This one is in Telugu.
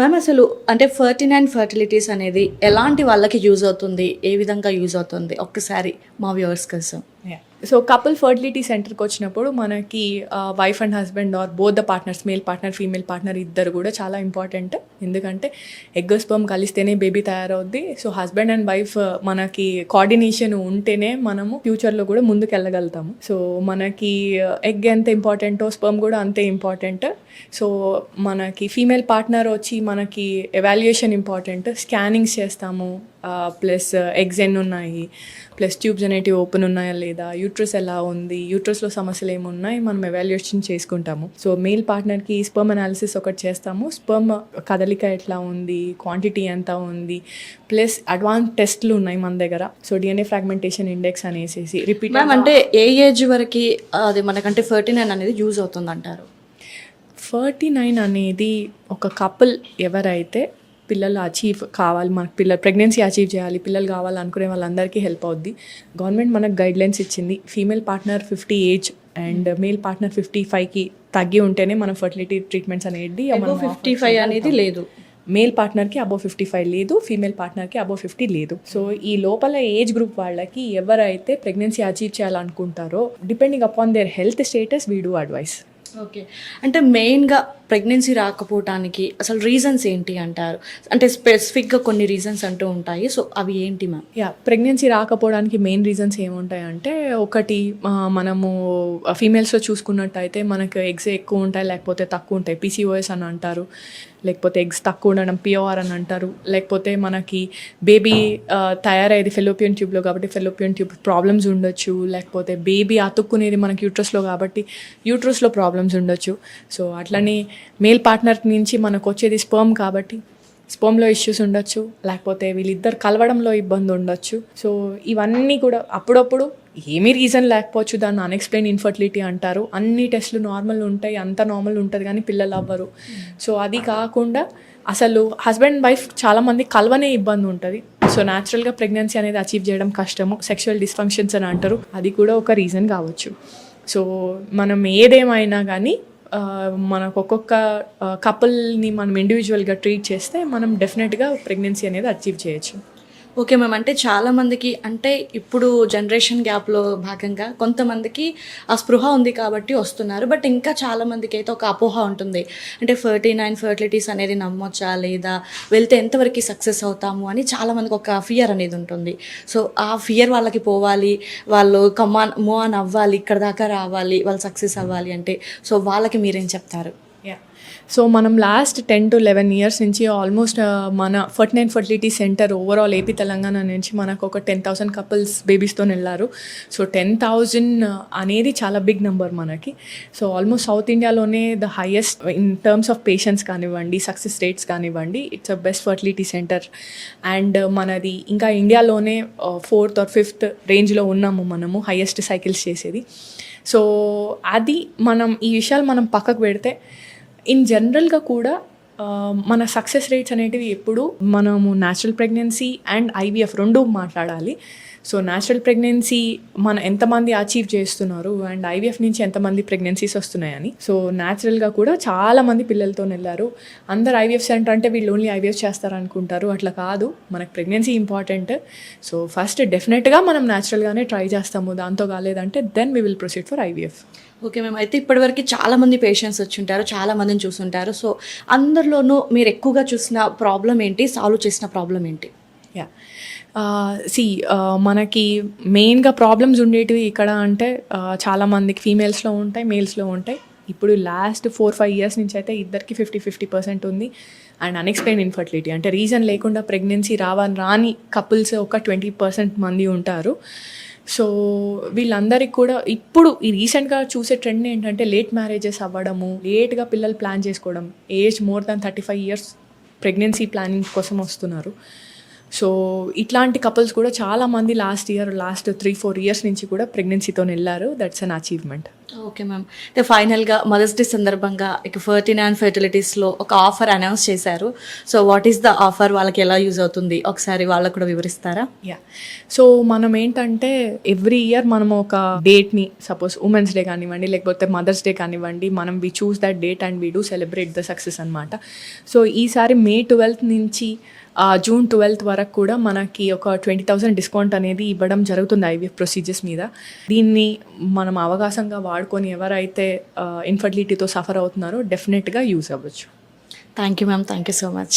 మ్యామ్ అసలు అంటే ఫర్టీ నైన్ ఫర్టిలిటీస్ అనేది ఎలాంటి వాళ్ళకి యూజ్ అవుతుంది? ఏ విధంగా యూజ్ అవుతుంది? ఒక్కసారి మా వ్యూవర్స్ కోసం. సో కపుల్ ఫర్టిలిటీ సెంటర్కి వచ్చినప్పుడు మనకి wife and husband or both the partners male partner female partner ఇద్దరు కూడా చాలా ఇంపార్టెంట్ ఎందుకంటే ఎగ్ స్పర్మ్ కలిస్తేనే బేబీ తయారవుద్ది. సో హస్బెండ్ అండ్ వైఫ్ మనకి కోఆర్డినేషన్ ఉంటేనే మనము ఫ్యూచర్లో కూడా ముందుకు వెళ్ళగలుగుతాము సో మనకి ఎగ్ ఎంత ఇంపార్టెంటో స్పర్మ్ కూడా అంతే ఇంపార్టెంట్ సో మనకి ఫీమేల్ పార్ట్నర్ వచ్చి మనకి ఎవాల్యుయేషన్ ఇంపార్టెంట్ స్కానింగ్స్ చేస్తాము. ప్లస్ ఎగ్స్ ఎన్ని ఉన్నాయి ప్లస్ ట్యూబ్స్ అనేటివి ఓపెన్ ఉన్నాయా లేదా యూట్రస్ ఎలా ఉంది యూట్రస్లో సమస్యలు ఏమున్నాయి మనం ఎవాల్యుయేషన్ చేసుకుంటాము. సో మేల్ పార్ట్నర్కి స్పర్మ్ అనాలిసిస్ ఒకటి చేస్తాము. స్పర్మ్ కదలిక ఎట్లా ఉంది క్వాంటిటీ ఎంత ఉంది ప్లస్ అడ్వాన్స్ టెస్ట్లు ఉన్నాయి మన దగ్గర. సో డిఎన్ఏ ఫ్రాగ్మెంటేషన్ ఇండెక్స్ అనేసి రిపీట్ అంటే ఏ ఏజ్ వరకు అది మనకంటే ఫర్టీ నైన్ అనేది యూజ్ అవుతుంది అంటారు ఫర్టీ నైన్ అనేది ఒక కపుల్ ఎవరైతే పిల్లలు అచీవ్ కావాలి మనకు పిల్లలు ప్రెగ్నెన్సీ అచీవ్ చేయాలి పిల్లలు కావాలి అనుకునే వాళ్ళందరికీ హెల్ప్ అవుద్ది. గవర్నమెంట్ మనకు గైడ్ లైన్స్ ఇచ్చింది. Female partner fifty age and male partner fifty ఫైవ్కి తగ్గి ఉంటేనే మనం ఫర్టిలిటీ ట్రీట్మెంట్స్ అనేది ఫిఫ్టీ ఫైవ్ అనేది లేదు. మేల్ పార్ట్నర్కి అబోవ్ ఫిఫ్టీ ఫైవ్ లేదు ఫీమేల్ పార్ట్నర్కి అబోవ్ ఫిఫ్టీ లేదు. సో ఈ లోపల ఏజ్ గ్రూప్ వాళ్ళకి ఎవరైతే pregnancy achieve చేయాలనుకుంటారో depending upon their health status we do advise okay అంటే మెయిన్గా ప్రెగ్నెన్సీ రాకపోవటానికి అసలు రీజన్స్ ఏంటి అంటారు? అంటే స్పెసిఫిక్గా కొన్ని రీజన్స్ అంటూ ఉంటాయి. సో అవి ఏంటి మ్యామ్? యా ప్రెగ్నెన్సీ రాకపోవడానికి మెయిన్ రీజన్స్ ఏముంటాయంటే ఒకటి మనము ఫీమేల్స్లో చూసుకున్నట్టయితే మనకు ఎగ్స్ ఎక్కువ ఉంటాయి లేకపోతే తక్కువ ఉంటాయి. పీసీఓఎస్ అని అంటారు. లేకపోతే ఎగ్స్ తక్కువ ఉండడం పిఓఆర్ అని అంటారు. లేకపోతే మనకి బేబీ తయారయ్యేది ఫెలోపియన్ ట్యూబ్లో కాబట్టి ఫెలోపియన్ ట్యూబ్ ప్రాబ్లమ్స్ ఉండొచ్చు. లేకపోతే బేబీ అతుక్కునేది మనకి యూట్రస్లో కాబట్టి యూట్రస్లో ప్రాబ్లమ్స్ ఉండొచ్చు. సో అట్లని మేల్ పార్ట్నర్ నుంచి మనకు వచ్చేది స్పర్మ్ కాబట్టి స్పోమ్లో ఇష్యూస్ ఉండొచ్చు లేకపోతే వీళ్ళిద్దరు కలవడంలో ఇబ్బంది ఉండొచ్చు. సో ఇవన్నీ కూడా అప్పుడప్పుడు ఏమీ రీజన్ లేకపోవచ్చు దాన్ని అన్ఎక్స్ప్లెయిన్ ఇన్ఫర్టిలిటీ అంటారు. అన్ని టెస్ట్లు నార్మల్ ఉంటాయి అంత నార్మల్ ఉంటుంది కానీ పిల్లలు అవ్వరు. సో అది కాకుండా అసలు హస్బెండ్ వైఫ్ చాలామంది కలవనే ఇబ్బంది ఉంటుంది. సో న్యాచురల్గా ప్రెగ్నెన్సీ అనేది అచీవ్ చేయడం కష్టము. సెక్షువల్ డిస్ఫంక్షన్స్ అని అంటారు. అది కూడా ఒక రీజన్ కావచ్చు. సో మనం ఏదేమైనా కానీ మనకు ఒక్కొక్క కపుల్ని మనం ఇండివిజువల్గా ట్రీట్ చేస్తే మనం డెఫినెట్గా ప్రెగ్నెన్సీ అనేది అచీవ్ చేయొచ్చు. Okay ma'am. అంటే చాలా మందికి అంటే ఇప్పుడు జనరేషన్ గ్యాప్లో భాగంగా కొంతమందికి ఆ స్పృహ ఉంది కాబట్టి వస్తున్నారు. బట్ ఇంకా చాలా మందికి అయితే ఒక అపోహ ఉంటుంది. అంటే ఫర్టీ నైన్ ఫర్టిలిటీస్ అనేది నమ్మొచ్చా? లేదా వెళ్తే ఎంతవరకు సక్సెస్ అవుతాము? అని చాలా మందికి ఒక ఫియర్ అనేది ఉంటుంది. సో ఆ ఫియర్ వాళ్ళకి పోవాలి. వాళ్ళు కమాన్ మో ఆన్ అవ్వాలి. ఇక్కడ దాకా రావాలి. వాళ్ళు సక్సెస్ అవ్వాలి అంటే. సో వాళ్ళకి మీరేం చెప్తారు? సో మనం last ten to eleven years నుంచి ఆల్మోస్ట్ మన forty nine fertility centre overall AP Telangana నుంచి మనకు ఒక టెన్ థౌసండ్ కపుల్స్ బేబీస్తో వెళ్ళారు. సో టెన్ థౌజండ్ అనేది చాలా బిగ్ నెంబర్ మనకి. సో ఆల్మోస్ట్ సౌత్ ఇండియాలోనే the highest in terms of patients కానివ్వండి సక్సెస్ రేట్స్ కానివ్వండి it's a best fertility centre and మనది ఇంకా ఇండియాలోనే ఫోర్త్ ఆర్ ఫిఫ్త్ రేంజ్లో ఉన్నాము మనము హైయెస్ట్ సైకిల్స్ చేసేది. సో అది మనం ఈ విషయాలు మనం పక్కకు పెడితే ఇన్ జనరల్గా కూడా మన సక్సెస్ రేట్స్ అనేటివి ఎప్పుడు మనము న్యాచురల్ ప్రెగ్నెన్సీ అండ్ ఐవీఎఫ్ రెండు మాట్లాడాలి. సో న్యాచురల్ ప్రెగ్నెన్సీ మన ఎంతమంది అచీవ్ చేస్తున్నారు అండ్ ఐవీఎఫ్ నుంచి ఎంతమంది ప్రెగ్నెన్సీస్ వస్తున్నాయని. సో న్యాచురల్గా కూడా చాలా మంది పిల్లలతో వెళ్ళారు. అందరు ఐవీఎఫ్ సెంటర్ అంటే వీళ్ళు ఓన్లీ ఐవీఎఫ్ చేస్తారనుకుంటారు. అట్లా కాదు. మనకు ప్రెగ్నెన్సీ ఇంపార్టెంట్ సో ఫస్ట్ డెఫినెట్గా మనం న్యాచురల్గానే ట్రై చేస్తాము. దాంతో కాలేదంటే then we will proceed for IVF okay మేము అయితే ఇప్పటివరకు చాలా మంది పేషెంట్స్ వచ్చి ఉంటారు చాలా మందిని చూసుంటారు. సో అందరిలోనూ మీరు ఎక్కువగా చూసిన ప్రాబ్లం ఏంటి? సాల్వ్ చేసిన ప్రాబ్లం ఏంటి? యా సి మనకి మెయిన్గా ప్రాబ్లమ్స్ ఉండేటివి ఇక్కడ అంటే చాలామందికి చాలా మందికి ఫీమేల్స్లో ఉంటాయి మేల్స్లో ఉంటాయి. ఇప్పుడు లాస్ట్ ఫోర్ ఫైవ్ ఇయర్స్ నుంచి అయితే ఇద్దరికి ఫిఫ్టీ ఫిఫ్టీ పర్సెంట్ ఉంది. అండ్ అన్ఎక్స్ప్లెయిన్ ఇన్ఫర్టిలిటీ అంటే రీజన్ లేకుండా ప్రెగ్నెన్సీ రావని రాని కపుల్స్ ఒక ట్వంటీ పర్సెంట్ మంది ఉంటారు. సో వీళ్ళందరికీ కూడా ఇప్పుడు ఈ రీసెంట్గా చూసే ట్రెండ్ ఏంటంటే లేట్ మ్యారేజెస్ అవ్వడము లేట్గా పిల్లలు ప్లాన్ చేసుకోవడం age more than thirty five years pregnancy planning కోసం వస్తున్నారు. సో ఇట్లాంటి కపుల్స్ కూడా చాలామంది last year last three four years నుంచి కూడా ప్రెగ్నెన్సీతో వెళ్ళారు. That's an achievement okay ma'am. అయితే ఫైనల్గా మదర్స్ డే సందర్భంగా ఇక ఫర్టీన్ అండ్ ఫెర్టిలిటీస్లో ఒక ఆఫర్ అనౌన్స్ చేశారు. So what is the offer? వాళ్ళకి ఎలా యూజ్ అవుతుంది? ఒకసారి వాళ్ళకు కూడా వివరిస్తారా? యా. సో మనం ఏంటంటే ఎవ్రీ ఇయర్ మనం ఒక డేట్ని సపోజ్ ఉమెన్స్ డే కానివ్వండి లేకపోతే మదర్స్ డే కానివ్వండి మనం we choose that date and we do celebrate the success అనమాట సో ఈసారి మే ట్వెల్త్ నుంచి జూన్ ట్వెల్త్ వరకు కూడా మనకి ఒక ట్వంటీ థౌసండ్ డిస్కౌంట్ అనేది ఇవ్వడం జరుగుతుంది ఐవీఎఫ్ ప్రొసీజర్స్ మీద. దీన్ని మనం అవకాశంగా వాడు వాడుకొని ఎవరైతే ఇన్ఫర్టిలిటీతో సఫర్ అవుతున్నారో డెఫినెట్గా యూజ్ అవ్వచ్చు. Thank you ma'am thank you so much